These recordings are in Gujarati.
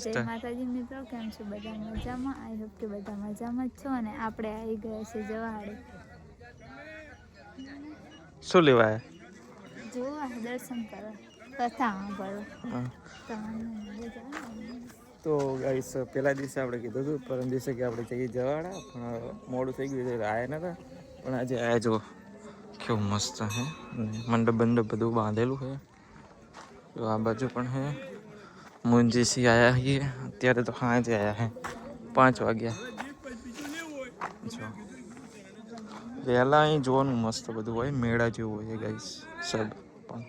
જય માતાજી મિત્રો કેમ છો? બધા મજામાં? આઈ હોપ કે બધા મજામાં જ છો અને આપણે આવી ગયા છે જવાહાડે શું લેવા આયા? જોવા દર્શન કરો કથા સાંભળો? તો ગાઈસ પહેલા દિવસે આપણે કીધું હતું પરમ દિવસે કે આપણે જઈએ જવાડા પણ મોડું થઈ ગયું એટલે આયા નતા. પણ આજે આયા જો. કેવું મસ્ત હે. મંડપ બંડપ બધું બાંધેલું છે તો આ બાજુ પણ હે. મુંજીસી આયા છીએ અત્યારે તો સાંજે આયા હે પાંચ વાગ્યા જો વહેલા અહીં જોવાનું મસ્ત બધું હોય મેળા જેવું હોય ગાઈસ સબ પણ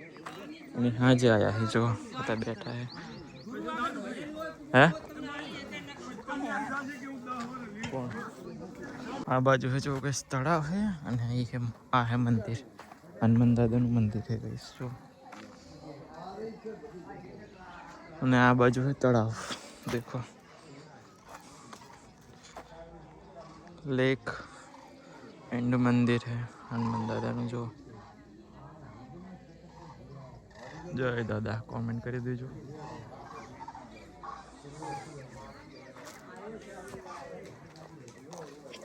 અને સાંજે આયા હે જો બધા બેઠા હે હે આ બાજુ છે જો કઈ તળાવ છે અને અહીં આ હે મંદિર હનુમાન દાદાનું મંદિર છે ગઈશ જો અને આ બાજુ તળાવ. દેખો. લેક એન્ડ મંદિર છે. હનુમાન દાદાનું જો જય દાદા. કોમેન્ટ કરી દેજો.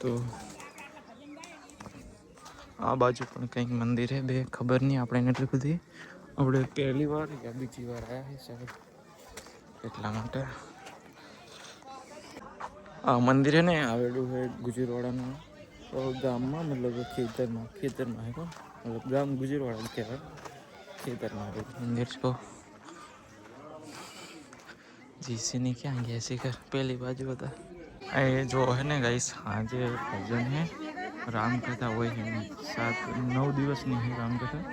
તો આ બાજુ પણ કંઈક મંદિર છે. બે ખબર નહીં આપણે એટલી બધી. આપણે પહેલી વાર યા બીજી વાર આવ્યા છે. સાહેબ એટલા માટે. આ મંદિર ને આવેલું છે ગુજરવાડાના. ગામમાં મતલબ ખેતરમાં ખેતરમાં એક મતલબ ગામ ગુજરવાડા કહેવાય. ખેતરમાં આવેલું મંદિર છો. જીસીની ક્યાં ગયા શિખર પેલી બાજુ હતા. એ જો હે ને ગાઈસ આજે ભજન હે. રામકથા હોય છે સાત, નવ દિવસની છે રામકથા.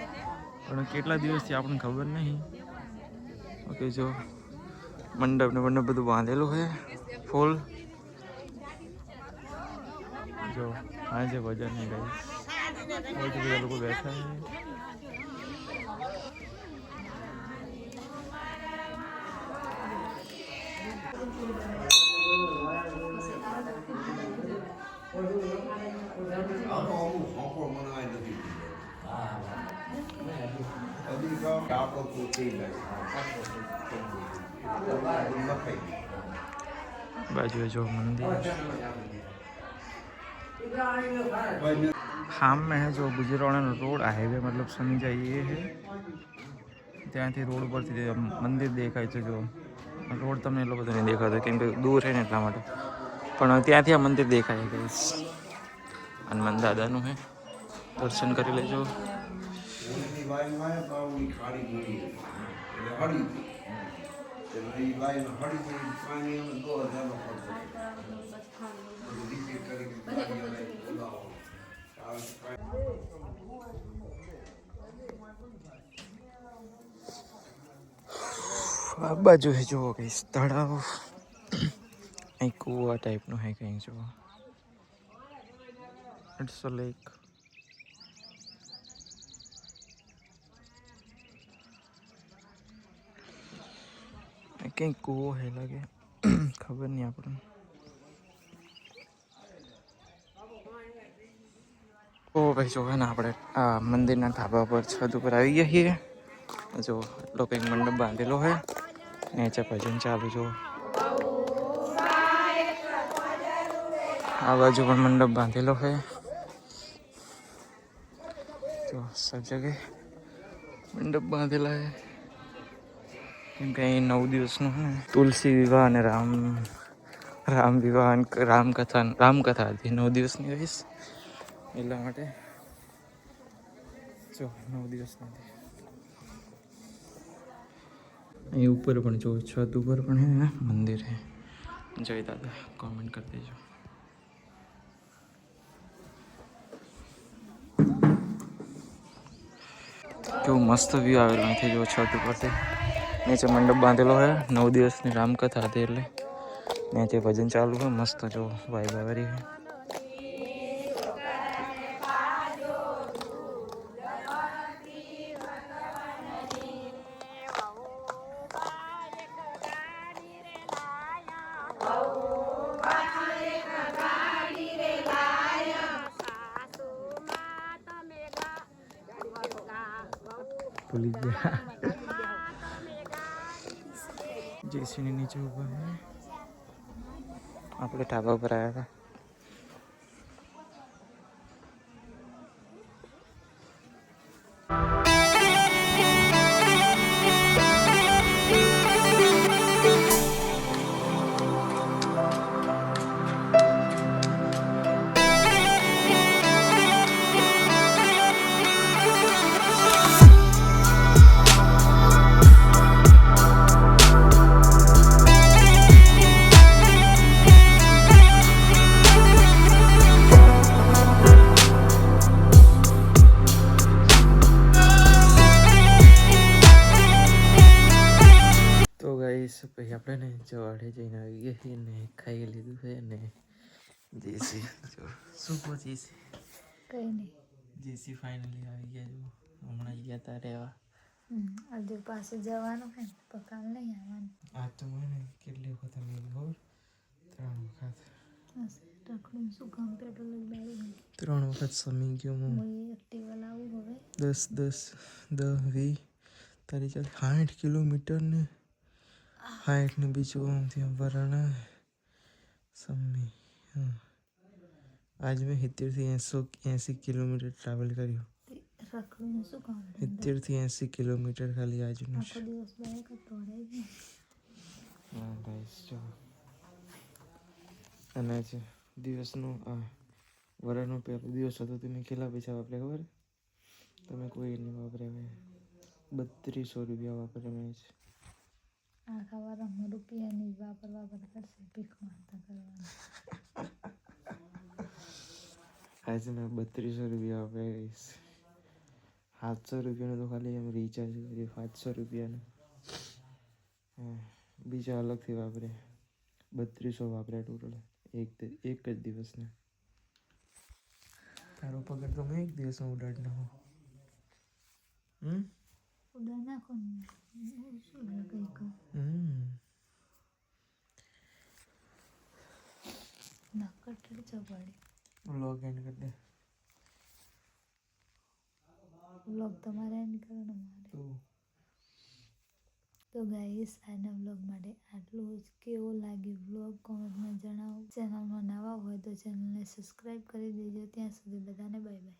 પણ કેટલા દિવસથી આપણને ખબર નહીં. ઓકે, જો મંડપ ને મંડપ બધું બાંધેલું છે ફૂલ જો આજે ભજન હે ગાઈસ બહુ બધા લોકો બેઠા છે બાજુએ જો મંદિર शाम में है जो गुजरवाड़ा रोड हाईवे मतलब समझा ये है ત્યાંથી રોડ પરથી જે મંદિર દેખાય છે જો રોડ તમને એટલો બધો નહીં દેખાતો કેમ કે દૂર છે ને એટલા માટે પણ ત્યાંથી આ મંદિર દેખાય ગઈશ હનુમાન દાદાનું છે દર્શન કરી લેજો આ બાજુ હે જુઓ કઈ તળાવ. અહીં કુવા ટાઈપનું છે કંઈ જુઓ. ઇટ્સ અ લેક કંઈક કૂવો હે લાગે ખબર નહીં આપણને ઓ ભાઈ જો હે ને આપણે આ મંદિરના ધાબા પર છત ઉપર આવી ગયા છીએ જો એટલો કંઈક મંડપ બાંધેલો હે નીચે ભજન ચાલુ જો આ બાજુ પણ મંડપ બાંધેલો છે તો સબ જગ્યાએ મંડપ બાંધેલા છે કેમ કે અહીં નવ દિવસનું તુલસી વિવાહ અને રામ રામ વિવાહ અને રામકથા રામકથા હતી. નવ દિવસની રહીશ એટલા માટે. જો, નવ દિવસની હતી. અહીં ઉપર પણ જો, છત ઉપર પણ હે, મંદિર હે. જય દાદા કોમેન્ટ કરી દેજો. કેવું મસ્ત વ્યૂ આવેલું અહીંથી જો છત ઉપરથી. નીચે મંડપ બાંધેલો હોય નવ દિવસની રામકથા હતી એટલે નીચે ભજન ચાલુ હોય મસ્ત જો વાઈબ આવેલી છે ભૂલી ગયા. જેસીની નીચે ઊભા આપણે ઢાબા પર આવ્યા હતા. પછી આપણે ને જવાડે જઈને આવી ગયા છીએ ને ખાઈ લીધું છે ને જેસી જો શું કહો જેસી? કઈ નહીં જેસી ફાઇનલી આવી ગયા જો. હમણાં ગયા તા રહેવા. આજે હજુ પાછું જવાનું છે તો કાલ નહીં આવવાનું. આ તો મને કેટલી વખત અમે ખબર? ત્રણ વખત. રખડું શું કામ પેટ્રોલ બાળી ત્રણ વખત સમી ગયો હું. હું એક્ટિવા લાવું હવે. દસ દસ દસ વી તારી ચાલ સાઠ કિલોમીટર ને સાઠ ને બીજું આમથી વરણ સમી. આજ મેં સિત્તેરથી એંસો એંસી કિલોમીટર ટ્રાવેલ કર્યું. સિત્તેરથી એંસી કિલોમીટર ખાલી આજનું છે. હા ગાઈસ જો. અને છે દિવસનું આ વરણનો પહેલો દિવસ હતો તમે કેટલા પૈસા વાપરે ખબર? તમે કોઈ નહીં વાપરે મેં બત્રીસો રૂપિયા વાપરે મેં છે આખા વારમાં રૂપિયાની જ વાપર કરશે, ભીખ માંગતા કરવાનું. આજે મેં બત્રીસો રૂપિયા ગઈશ સાતસો રૂપિયાનું તો ખાલી એમ રિચાર્જ કર્યું સાતસો રૂપિયાનું. હા, બીજા અલગથી વાપરે, બત્રીસો વાપરે ટોટલ એક એક જ દિવસને. તારો પગાર તો મેં એક દિવસમાં ઉડાડ નાખો હમ? ઉડા નાખો ને હું શું લગાઈ કહું હમ. નક્કર ચડજો પડી લોગ એન્ડ કરી દે. વ્લોગ તમારે એન્ડ કરવાનો મારે. તો. ગાઈસ આજના વ્લોગ માટે આટલું જ. કેવો લાગ્યો વ્લોગ કોમેન્ટમાં જણાવો. ચેનલમાં નવા હોય તો ચેનલને સબસ્ક્રાઈબ કરી દેજો. ત્યાં સુધી બધાને બાય બાય